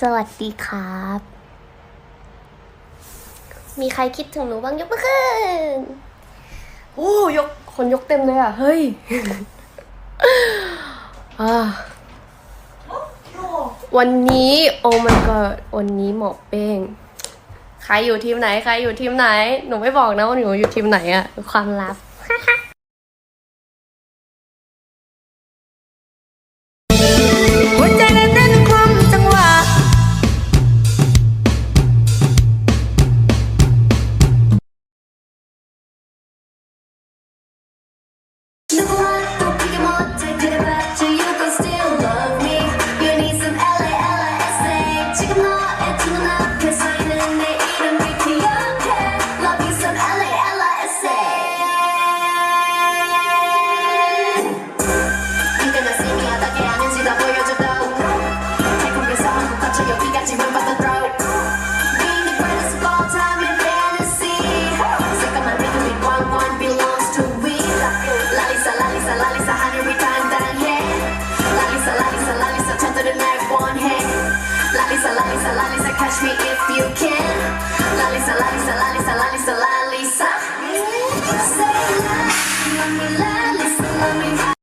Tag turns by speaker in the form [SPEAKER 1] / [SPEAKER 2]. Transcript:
[SPEAKER 1] สวัสดีครับ มีใครคิดถึงหนูบ้างยกมือขึ้นโอ้ยก คนยกเต็มเลยอะ เฮ้ยวันนี้ โอ้ my god วันนี้หมอเป้ง ใครอยู่ทีมไหน ใครอยู่ทีมไหน หนูไม่บอกนะว่าหนูอยู่ทีมไหนอะความลับ
[SPEAKER 2] touch me if you can. La Lisa, La Lisa, La Lisa, La Lisa, La Lisa. Say la, love me, La Lisa, love me.